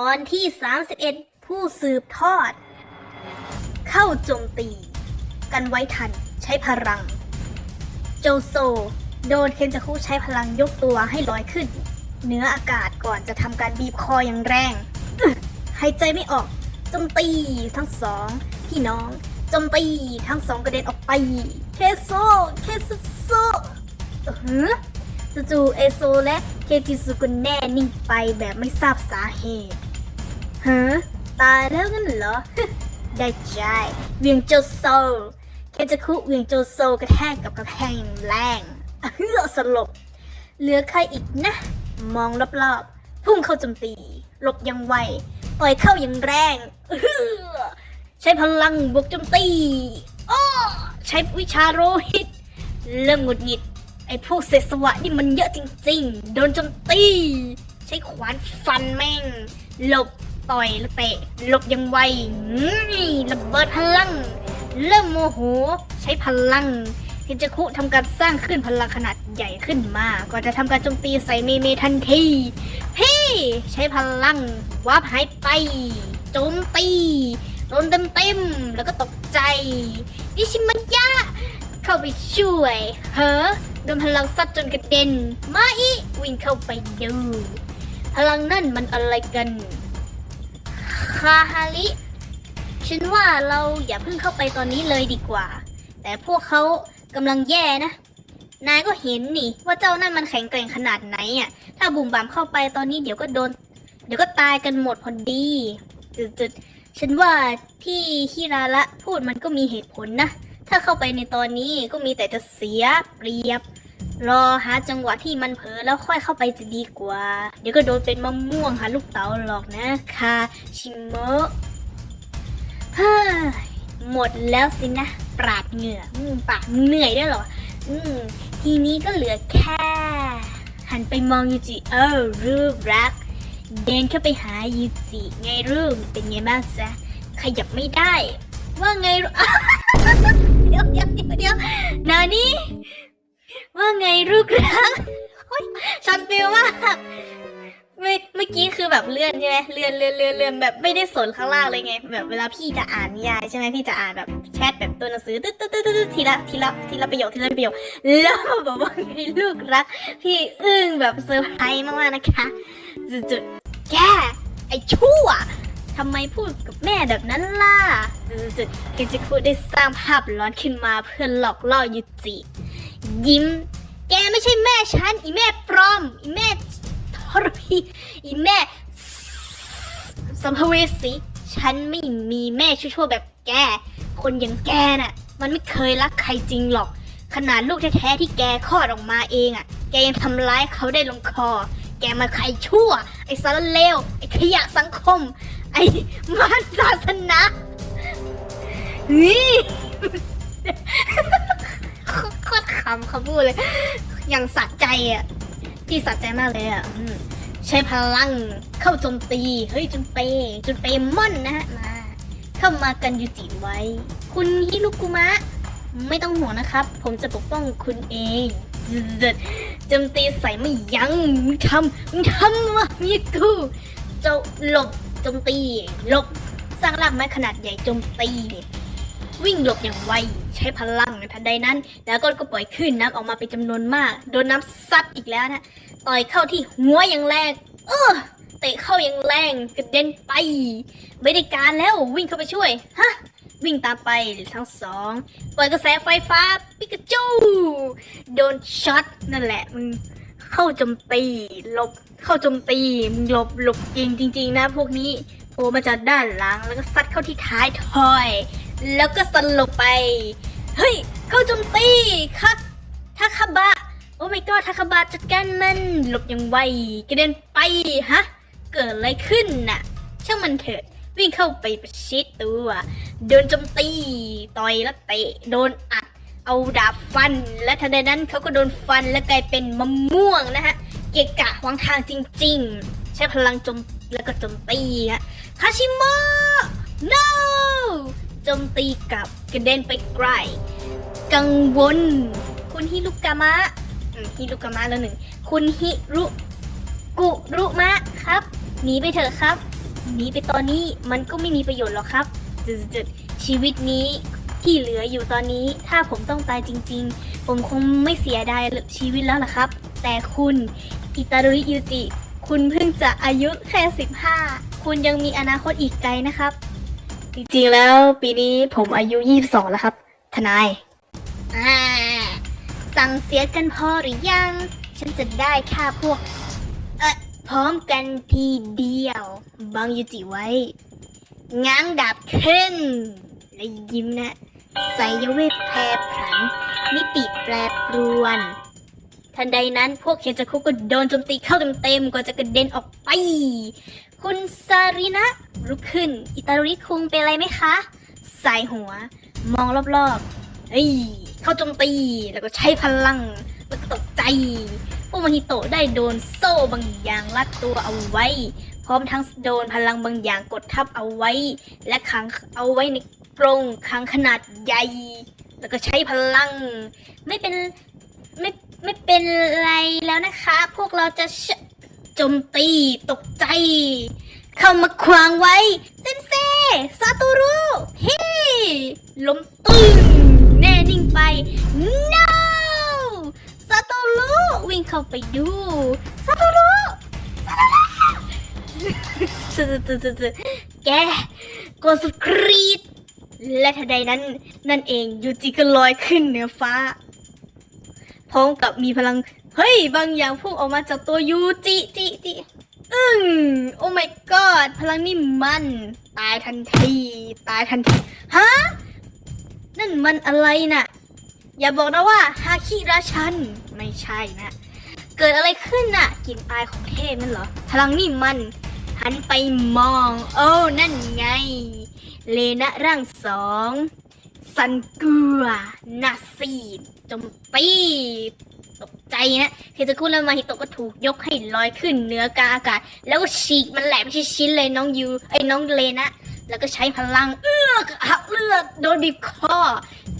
ตอนที่ 31 ผู้สืบทอด เข้าโจมตี กันไว้ทันใช้พลัง โจโซ โดนเคนจัคุใช้พลังยกตัวให้ลอยขึ้นเหนืออากาศก่อนจะทำการบีบคออย่างแรงหายใจไม่ออกโจมตีทั้งสอง พี่น้องโจมตีทั้งสองกระเด็นออกไป เคโซ เคซุโซเออหือจู่ๆเอโซและเคจิสุกุนแน่นิ่งไปแบบไม่ทราบสาเหตุ ฮะตายแล้วกันเหรอ ได้ใจเวียงโจโซเคจะคุเวียงโจโซกระแทกกับกระแพงแรงเฮือสลบ เหลือใครอีกนะ มองรอบๆ พุ่งเข้าจมตี หลบยังไว ต่อยเข้าย่างแรงอื้อหือใช้พลังบวกจมตีอ้อใช้วิชาโรหิต เริ่มหงุดหงิด ไอ้พวกเศษสวะนี่มันเยอะจริงๆ โดนจมตี ใช้ขวานฟันแม่ง หลบ ต่อยแล้วเตะหลบยังไวระเบิดพลัง เริ่มโมโห ใช้พลังเฮนจคุทำการสร้างขึ้นพลังขนาดใหญ่ขึ้นมา ก่อนจะทำการโจมตีใส่เมเมทันที พี่ใช้พลังวาร์ปหายไปโจมตีโดนเต็มเต็มๆแล้วก็ตกใจนิชิมันยะเข้าไปช่วย เฮ้อโดนพลังซัดจนกระเด็น มาอีวิ่งเข้าไปดู พลังนั่นมันอะไรกัน คาฮาริฉันว่าเราอย่าเพิ่งเข้าไปตอนนี้เลยดีกว่า แต่พวกเขากำลังแย่นะ นายก็เห็นนี่ ว่าเจ้านั่นมันแข็งแกร่งขนาดไหนอะ ถ้าบุ่มบามเข้าไปตอนนี้เดี๋ยวก็โดน เดี๋ยวก็ตายกันหมดพอดีจุดๆฉันว่าที่ฮิราระพูดมันก็มีเหตุผลนะ ถ้าเข้าไปในตอนนี้ก็มีแต่จะเสียเปรียบ รอหาจังหวะที่มันเผลอแล้วค่อยเข้าไปจะดีกว่า เดี๋ยวก็โดนเป็นมะม่วงหาลูกเต๋าหรอกนะคาชิโมะเฮ้ยหมดแล้วสินะ ปราดเหงื่ออืมปากเหนื่อยด้วยเหรอ อืม ทีนี้ก็เหลือแค่ หันไปมองยูจิเออรูปรัก เดินเข้าไปหายูจิไงรูปเป็นไงบ้างจ๊ะขยับไม่ได้ ว่าไงรูเดี๋ยวเดี๋ยวเดี๋ยวเดี๋ยวนานี่ ว่าไงลูกรักช็อตฟิลมากเมื่อกี้คือแบบเลื่อนใช่ไหมเลื่อนเลื่อนเลื่อนเลื่อนแบบไม่ได้สนข้างล่างเลยไง แบบเวลาพี่จะอ่านนิยายใช่ไหมพี่จะอ่านแบบแชทแบบตัวหนังสือตึ๊ดตึ๊ดตึ๊ดตึ๊ดทีละทีละทีละประโยคทีละประโยคแล้วบอกว่าไงลูกรัก พี่อึ้งแบบเซอร์ไพรส์มากๆนะคะจุดๆแกไอ้ชั่วทำไมพูดกับแม่แบบนั้นล่ะจุดๆเคนจิคุได้สร้างภาพร้อนขึ้นมาเพื่อหลอกล่อยุจิ ยิ้ม แกไม่ใช่แม่ฉัน อีแม่ปลอม อีแม่ทรพีอีแม่สัมภเวสีฉันไม่มีแม่ชั่วๆแบบแก คนอย่างแกน่ะ มันไม่เคยรักใครจริงหรอก ขนาดลูกแท้ๆที่แกคลอดออกมาเองอะ แกยังทำร้ายเขาได้ลงคอ แกมาใครชั่ว ไอ้สารเลว ไอ้ขยะสังคม ไอ้มารศาสนานี่ โคตรขำเขาพูดเลย อย่างสะใจอะ พี่สะใจมากเลยอะใช้พลังเข้าโจมตี เฮ้ยจนเปจนเปม่อนนะฮะ มา เข้ามากันยูจิไว้ คุณฮิรุกุมะ ไม่ต้องห่วงนะครับ ผมจะปกป้องคุณเองเด็ดโจมตีใส่ไม่ยัง้งมึงทำมึงทำวะมีกูจ้าหลบโจมตีหลบสร้างรากไม้ขนาดใหญ่โจมตี วิ่งหลบอย่างไว ใช้พลังในทันใดนั้นแล้วก็ก็ปล่อยคลื่นน้ำออกมาเป็นจำนวนมาก โดนน้ำซัดอีกแล้วนะ ต่อยเข้าที่หัวอย่างแรง เออเตะเข้าอย่างแรงกระเด็นไป ไม่ได้การแล้ววิ่งเข้าไปช่วย ฮะ วิ่งตามไปทั้งสองปล่อยกระแสไฟฟ้าปิกาจู โดนช็อตนั่นแหละมึงเข้าโจมตีหลบเข้าโจมตีมึงหลบหลบเก่งจริง ๆ นะ พวกนี้โผล่มาจากด้านหลังแล้วก็ซัดเข้าที่ท้ายทอย แล้วก็สลบไป เฮ้ย เข้าโจมตีคักทาคาบะ โอ้ไม่ก็ทาคาบะจัดการมันหลบอย่างไวกระเด็นไปฮะ เกิดอะไรขึ้นน่ะ ช่างมันเถิดวิ่งเข้าไปประชิดตัว โดนโจมตี ต่อยแล้วเตะ โดนอัด เอาดาบฟัน และทันใดนั้นเขาก็โดนฟันและกลายเป็นมะม่วงนะฮะ เกะกะวางทางจริง ๆ ใช้พลังโจมแล้วก็โจมตีฮะ คาชิโมะ no โจมตีกลับกระเด็นไปไกล กังวล คุณฮิรุกามะอืมฮิรุกามะแล้วหนึ่ง คุณฮิรุกุรุมะครับ หนีไปเถอะครับ หนีไปตอนนี้มันก็ไม่มีประโยชน์หรอกครับจุดๆๆชีวิตนี้ที่เหลืออยู่ตอนนี้ ถ้าผมต้องตายจริง ๆ ผมคงไม่เสียดายชีวิตแล้วล่ะครับ แต่คุณอิตารุริยูจิ คุณเพิ่งจะอายุแค่ 15 คุณยังมีอนาคตอีกไกลนะครับ จริงๆแล้วปีนี้ผมอายุ 22 แล้วครับ ทนาย อ่า สั่งเสียกันพอหรือยัง ฉันจะได้ฆ่าพวก เอ่อพร้อมกันทีเดียว บังยูจิไว้ ง้างดาบขึ้น และยิ้มนะใส่ยเวทแพรผัน มิติแปรปรวน ทันใดนั้นพวกเคนจัคุก็โดนโจมตีเข้าเต็มๆก่อนจะกระเด็นออกไป คุณซารินะลุกขึ้น อิตาริคุงเป็นอะไรไหมคะ สายหัว มองรอบๆ เฮ้ย เข้าโจมตี แล้วก็ใช้พลังแล้วก็ตกใจ พวกมาฮิโตะได้โดนโซ่บางอย่างรัดตัวเอาไว้ พร้อมทั้งโดนพลังบางอย่างกดทับเอาไว้ และขังเอาไว้ในกรงขังขนาดใหญ่ แล้วก็ใช้พลัง ไม่เป็นไม่ ไม่เป็นไรแล้วนะคะ พวกเราจะชโจมตีตกใจ เข้ามาขวางไว้ เซนเซซาตูรุเฮ้ล้มตึงแน่นิ่งไป no ซาตูรุวิ่งเข้าไปดูซาตูรุซาตูรุแกกดสุดครีดและทันใดนั้น นั่นเองยูจิก็ลอยขึ้นเหนือฟ้า พร้อมกับมีพลัง เฮ้ย บางอย่างพุ่งออกมาจากตัวยูจิจิจิอึ้งโอ้ my god พลังนี่มัน ตายทันที ตายทันที ฮะ นั่นมันอะไรน่ะ อย่าบอกนะว่าฮาคิราชัน ไม่ใช่นะ เกิดอะไรขึ้นน่ะกลิ่นอายของเทพนั่นเหรอ พลังนี่มัน หันไปมอง โอ้ นั่นไง เลนะร่างสอง สันเกลือนาซีด จมตีตกใจนะเทซาคุและมาฮิโตะก็ถูกยกให้ลอยขึ้นเหนือกลางอากาศ แล้วก็ฉีกมันแหลมชิ้นๆเลยน้องยูไอ้น้องเลนะ แล้วก็ใช้พลังเอื้อกหักเลือดโดนบีบคอ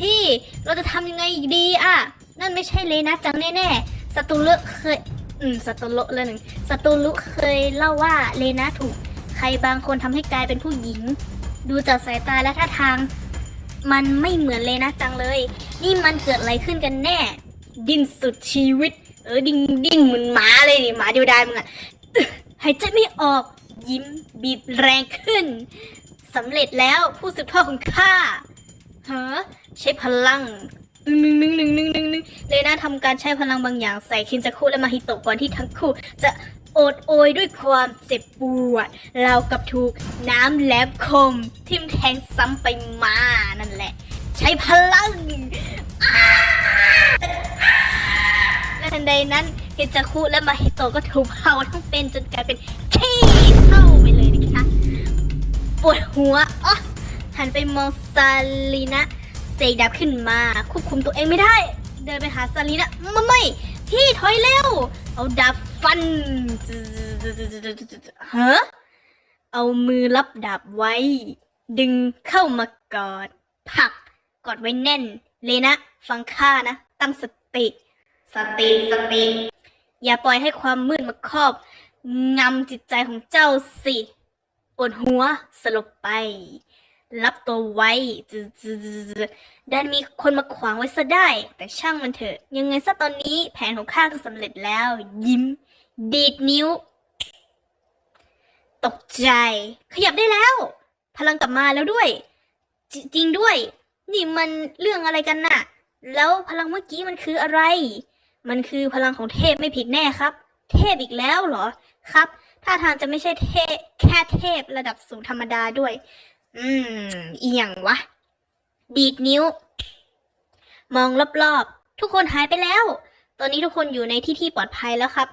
ที่เราจะทำยังไงดีอะ นั่นไม่ใช่เลนะจังแน่ๆสตูเลเคยอืมสตูโลเลยหนึ่งสตูลุเคยเล่าว่าเลนะถูก ใครบางคนทำให้กลายเป็นผู้หญิง ดูจากสายตาและท่าทาง มันไม่เหมือนเลยนะจังเลย นี่มันเกิดอะไรขึ้นกันแน่ ดิ้นสุดชีวิต เออดิ้นดิ้นเหมือนหมาเลยดิหมาเดียวดายมึงอะอึ๊ะหายใจไม่ออกยิ้มบีบแรงขึ้นสำเร็จแล้วผู้สืบทอดของข้าฮะใช้พลังหนึ่งหนึ่งหนึ่งหนึ่งหนึ่งหนึ่งหนึ่งเลยนะทำการใช้พลังบางอย่างใส่คินจักคุและมาฮิโตะก่อนที่ทั้งคู่จะ โอดโอยด้วยความเจ็บปวด เรากับถูกน้ำแหลมคม ทิ่มแทงซ้ำไปมานั่นแหละ ใช้พลังและทันใดนั้นเฮจัคุและมาฮิโตก็ถูกเผาทั้งเป็นจนกลายเป็นขี้เท่าไปเลยนะคะปวดหัวอ๋อหันไปมองซาลีนะเสกดาบขึ้นมา ควบคุมตัวเองไม่ได้ เดินไปหาซาลีนะไม่ไม่พี่ถอยเร็ว เอาดาบ ฟันฮะเอามือรับดาบไว้ ดึงเข้ามากอดผลักกอดไว้แน่น เลยนะ ฟังข้านะ ตั้งสติ สติสติ อย่าปล่อยให้ความมืดมาครอบงำจิตใจของเจ้าสิปวดหัวสลบไป รับตัวไว้จืดๆๆๆดันมีคนมาขวางไว้ซะได้ แต่ช่างมันเถอะ ยังไงซะตอนนี้แผนของข้าก็สำเร็จแล้ว ยิ้ม ดีดนิ้ว ตกใจ ขยับได้แล้ว พลังกลับมาแล้วด้วยจจริงด้วย นี่มันเรื่องอะไรกันน่ะ แล้วพลังเมื่อกี้มันคืออะไร มันคือพลังของเทพไม่ผิดแน่ครับ เทพอีกแล้วเหรอครับท่าทางจะไม่ใช่เทพแค่เทพระดับสูงธรรมดาด้วย อืมอีหยังวะ ดีดนิ้ว มองรอบๆ ทุกคนหายไปแล้ว ตอนนี้ทุกคนอยู่ในที่ที่ปลอดภัยแล้วครับ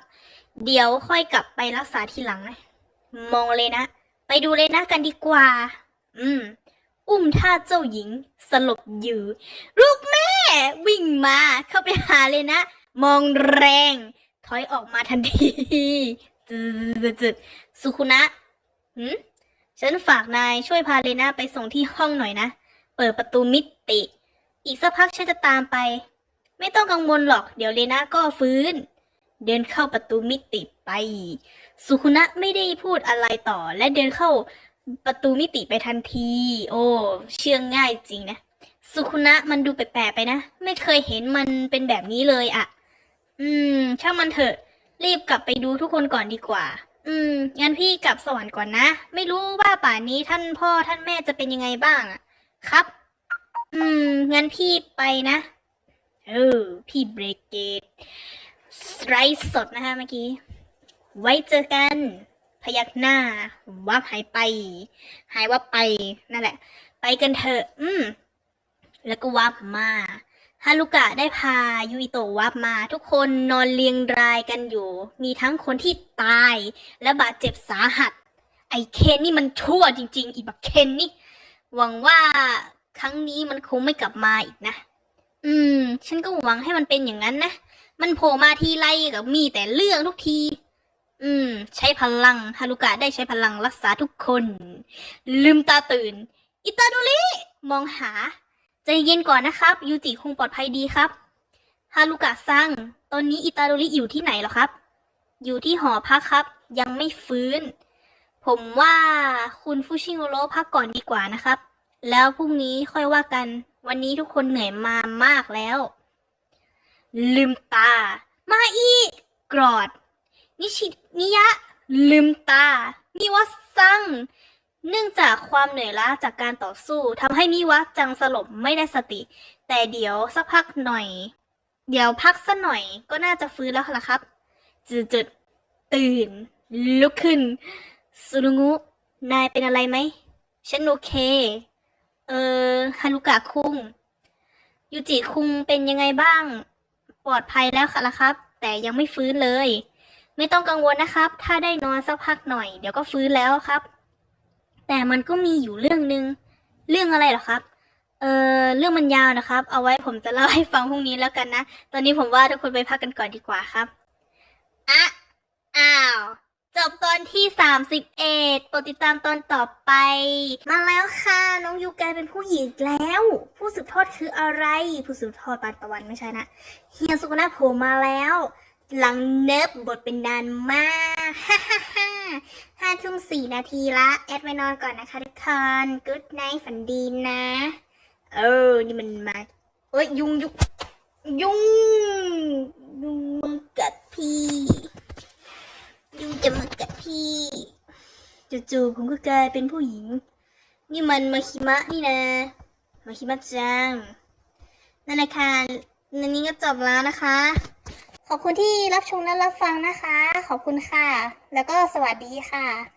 เดี๋ยวค่อยกลับไปรักษาทีหลังนะมองเลยนะ ไปดูเลยนะกันดีกว่า อืม อุ้มท่าเจ้าหญิง สลบอยู่ ลูกแม่ วิ่งมาเข้าไปหาเลยนะ มองแรง ถอยออกมาทันทีจืดๆๆสุคุนะหืมฉันฝากนายช่วยพาเลนาไปส่งที่ห้องหน่อยนะ เปิดประตูมิติ อีกสักพักฉันจะตามไป ไม่ต้องกังวลหรอก เดี๋ยวเลนาก็ฟื้น เดินเข้าประตูมิติไป สุคุนะไม่ได้พูดอะไรต่อ และเดินเข้าประตูมิติไปทันที โอ้เชื่องง่ายจริงนะ สุคุนะมันดูแปลกๆไปนะ ไม่เคยเห็นมันเป็นแบบนี้เลยอะอืม ช่างมันเถอะ รีบกลับไปดูทุกคนก่อนดีกว่า อืม งั้นพี่กลับสวรรค์ก่อนนะ ไม่รู้ว่าป่านนี้ท่านพ่อท่านแม่จะเป็นยังไงบ้างอะครับ อืม งั้นพี่ไปนะ เออ พี่เบรกเกต ไรสดนะคะเมื่อกี้ ไว้เจอกัน พยักหน้า วับหายไป หายวับไปนั่นแหละ ไปกันเถอะ อืม แล้วก็วับมาฮารุกะได้พายูอิโตะวับมา ทุกคนนอนเรียงรายกันอยู่ มีทั้งคนที่ตาย และบาดเจ็บสาหัส ไอเคนนี่มันชั่วจริง ๆ อีบักเคนนี่ หวังว่าครั้งนี้มันคงไม่กลับมาอีกนะ อืม ฉันก็หวังให้มันเป็นอย่างนั้นนะ มันโผล่มาทีไรกับมีแต่เรื่องทุกที อืม ใช้พลังฮารุกะได้ใช้พลังรักษาทุกคน ลืมตาตื่น อิตาดุริมองหา ใจเย็นก่อนนะครับ ยูจิคงปลอดภัยดีครับ ฮารุกะซังตอนนี้อิตาดุริอยู่ที่ไหนเหรอครับ อยู่ที่หอพักครับ ยังไม่ฟื้น ผมว่าคุณฟูชิโงโรพักก่อนดีกว่านะครับ แล้วพรุ่งนี้ค่อยว่ากัน วันนี้ทุกคนเหนื่อยมามากแล้ว ลืมตา มาอีกกรอด นิชินิยะ ลืมตา มิวะซัง เนื่องจากความเหนื่อยล้าจากการต่อสู้ทำให้มิวะจังสลบไม่ได้สติ แต่เดี๋ยวสักพักหน่อย เดี๋ยวพักสักหน่อยก็น่าจะฟื้นแล้วล่ะครับจืดจุดตื่น ลุกขึ้นสุรุงุ นายเป็นอะไรไหม ฉันโอเค เออฮารุกะคุงยูจิคุงเป็นยังไงบ้าง ปลอดภัยแล้วค่ะละครับ แต่ยังไม่ฟื้นเลย ไม่ต้องกังวลนะครับ ถ้าได้นอนสักพักหน่อย เดี๋ยวก็ฟื้นแล้วครับ แต่มันก็มีอยู่เรื่องหนึ่งเรื่องอะไรหรอครับ เออเรื่องมันยาวนะครับ เอาไว้ผมจะเล่าให้ฟังพรุ่งนี้แล้วกันนะ ตอนนี้ผมว่าทุกคนไปพักกันก่อนดีกว่าครับ อะอ้าว จบตอนที่ 31โปรดติดตามตอนต่อไป มาแล้วค่ะ น้องยูกลายเป็นผู้หญิงแล้ว ผู้สืบทอดคืออะไร ผู้สืบทอดปานตะวันไม่ใช่นะเฮียสุกนะโผล่มาแล้ว หลังเนิบบทเป็นนานมากฮ่าฮ่าฮ่าห้าทุ่มสี่นาทีละ แอดไว้นอนก่อนนะคะทุกคนกู๊ดไนท์ฝันดีนะ เออ นี่มันมาเอ้ย ยุงยุงยุงยุงกัดพี่ ยุงจะมากัดพี่ จู่ๆผมก็กลายเป็นผู้หญิง นี่มันมาคิมะนี่นะมาคิมะจัง นั่นแหละค่ะนันนี้ก็จบแล้วนะคะ ขอบคุณที่รับชมและรับฟังนะคะ ขอบคุณค่ะ แล้วก็สวัสดีค่ะ